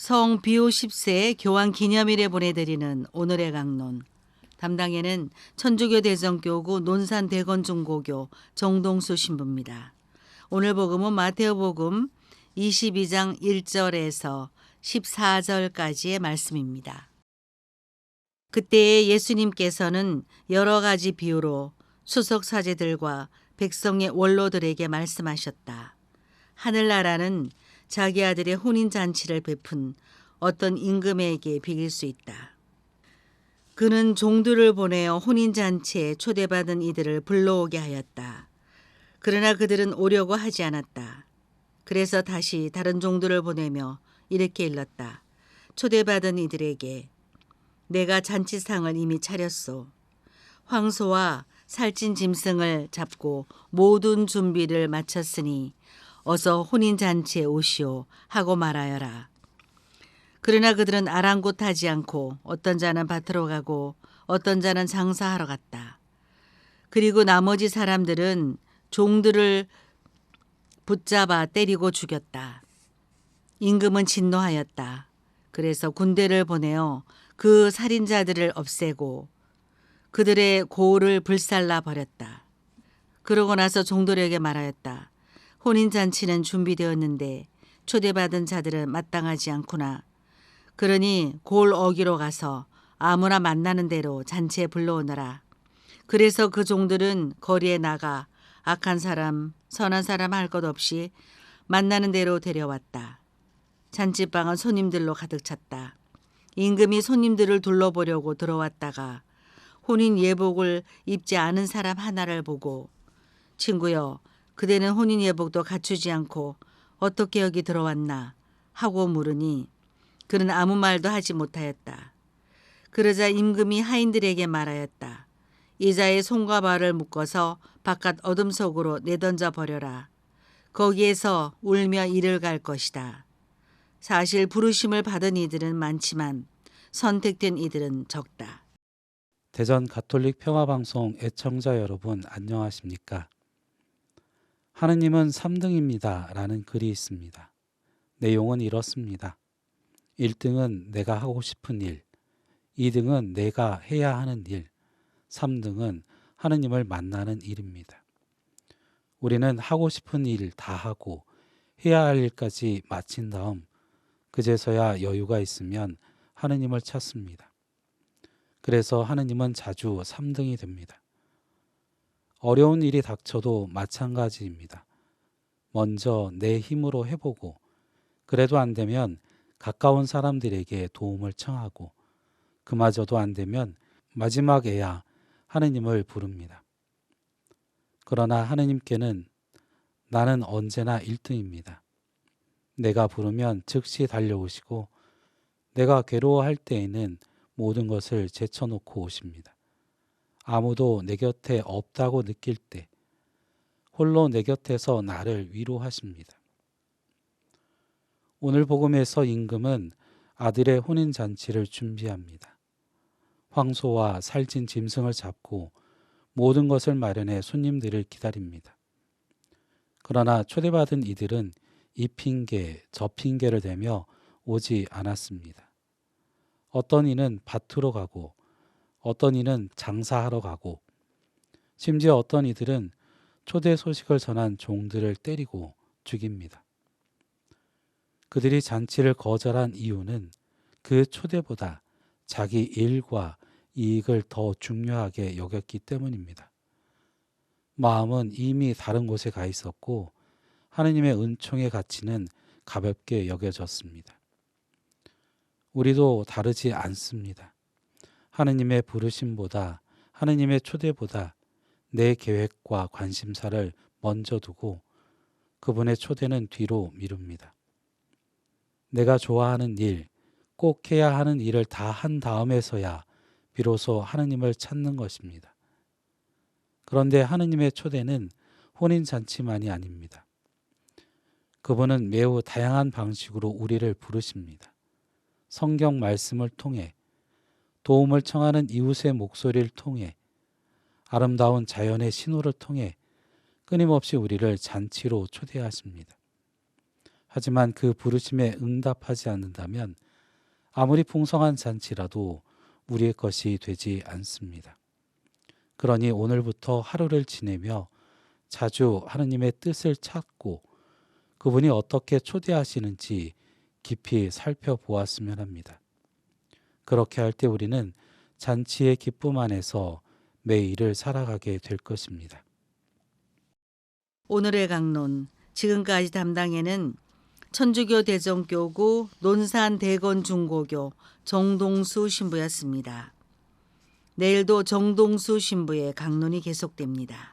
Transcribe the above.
성 비오 10세 교황 기념일에 보내드리는 오늘의 강론. 담당에는 천주교 대성교구 논산 대건중고교 정동수 신부입니다. 오늘 복음은 마테오 복음 22장 1절에서 14절까지의 말씀입니다. 그때에 예수님께서는 여러 가지 비유로 수석 사제들과 백성의 원로들에게 말씀하셨다. 하늘나라는 자기 아들의 혼인 잔치를 베푼 어떤 임금에게 비길 수 있다. 그는 종들을 보내어 혼인 잔치에 초대받은 이들을 불러오게 하였다. 그러나 그들은 오려고 하지 않았다. 그래서 다시 다른 종들을 보내며 이렇게 일렀다. 초대받은 이들에게 내가 잔치상을 이미 차렸소. 황소와 살찐 짐승을 잡고 모든 준비를 마쳤으니 어서 혼인 잔치에 오시오 하고 말하여라. 그러나 그들은 아랑곳하지 않고 어떤 자는 밭으로 가고 어떤 자는 장사하러 갔다. 그리고 나머지 사람들은 종들을 붙잡아 때리고 죽였다. 임금은 진노하였다. 그래서 군대를 보내어 그 살인자들을 없애고 그들의 고를 불살라 버렸다. 그러고 나서 종들에게 말하였다. 혼인잔치는 준비되었는데 초대받은 자들은 마땅하지 않구나. 그러니 골 어기로 가서 아무나 만나는 대로 잔치에 불러오너라. 그래서 그 종들은 거리에 나가 악한 사람, 선한 사람 할 것 없이 만나는 대로 데려왔다. 잔치방은 손님들로 가득 찼다. 임금이 손님들을 둘러보려고 들어왔다가 혼인 예복을 입지 않은 사람 하나를 보고 친구여 그대는 혼인 예복도 갖추지 않고 어떻게 여기 들어왔나 하고 물으니 그는 아무 말도 하지 못하였다. 그러자 임금이 하인들에게 말하였다. 이자의 손과 발을 묶어서 바깥 어둠 속으로 내던져 버려라. 거기에서 울며 이를 갈 것이다. 사실 부르심을 받은 이들은 많지만 선택된 이들은 적다. 대전 가톨릭 평화방송 애청자 여러분 안녕하십니까? 하느님은 3등입니다. 라는 글이 있습니다. 내용은 이렇습니다. 1등은 내가 하고 싶은 일, 2등은 내가 해야 하는 일, 3등은 하느님을 만나는 일입니다. 우리는 하고 싶은 일 다 하고 해야 할 일까지 마친 다음 그제서야 여유가 있으면 하느님을 찾습니다. 그래서 하느님은 자주 3등이 됩니다. 어려운 일이 닥쳐도 마찬가지입니다. 먼저 내 힘으로 해보고 그래도 안 되면 가까운 사람들에게 도움을 청하고 그마저도 안 되면 마지막에야 하느님을 부릅니다. 그러나 하느님께는 나는 언제나 1등입니다. 내가 부르면 즉시 달려오시고 내가 괴로워할 때에는 모든 것을 제쳐놓고 오십니다. 아무도 내 곁에 없다고 느낄 때 홀로 내 곁에서 나를 위로하십니다. 오늘 복음에서 임금은 아들의 혼인 잔치를 준비합니다. 황소와 살찐 짐승을 잡고 모든 것을 마련해 손님들을 기다립니다. 그러나 초대받은 이들은 이 핑계, 저 핑계를 대며 오지 않았습니다. 어떤 이는 밭으로 가고 어떤 이는 장사하러 가고 심지어 어떤 이들은 초대 소식을 전한 종들을 때리고 죽입니다. 그들이 잔치를 거절한 이유는 그 초대보다 자기 일과 이익을 더 중요하게 여겼기 때문입니다. 마음은 이미 다른 곳에 가 있었고 하느님의 은총의 가치는 가볍게 여겨졌습니다. 우리도 다르지 않습니다. 하느님의 부르심보다 하느님의 초대보다 내 계획과 관심사를 먼저 두고 그분의 초대는 뒤로 미룹니다. 내가 좋아하는 일, 꼭 해야 하는 일을 다 한 다음에서야 비로소 하느님을 찾는 것입니다. 그런데 하느님의 초대는 혼인잔치만이 아닙니다. 그분은 매우 다양한 방식으로 우리를 부르십니다. 성경 말씀을 통해 도움을 청하는 이웃의 목소리를 통해 아름다운 자연의 신호를 통해 끊임없이 우리를 잔치로 초대하십니다. 하지만 그 부르심에 응답하지 않는다면 아무리 풍성한 잔치라도 우리의 것이 되지 않습니다. 그러니 오늘부터 하루를 지내며 자주 하느님의 뜻을 찾고 그분이 어떻게 초대하시는지 깊이 살펴보았으면 합니다. 그렇게 할 때 우리는 잔치의 기쁨 안에서 매일을 살아가게 될 것입니다. 오늘의 강론 지금까지 담당에는 천주교 대전교구 논산 대건 중고교 정동수 신부였습니다. 내일도 정동수 신부의 강론이 계속됩니다.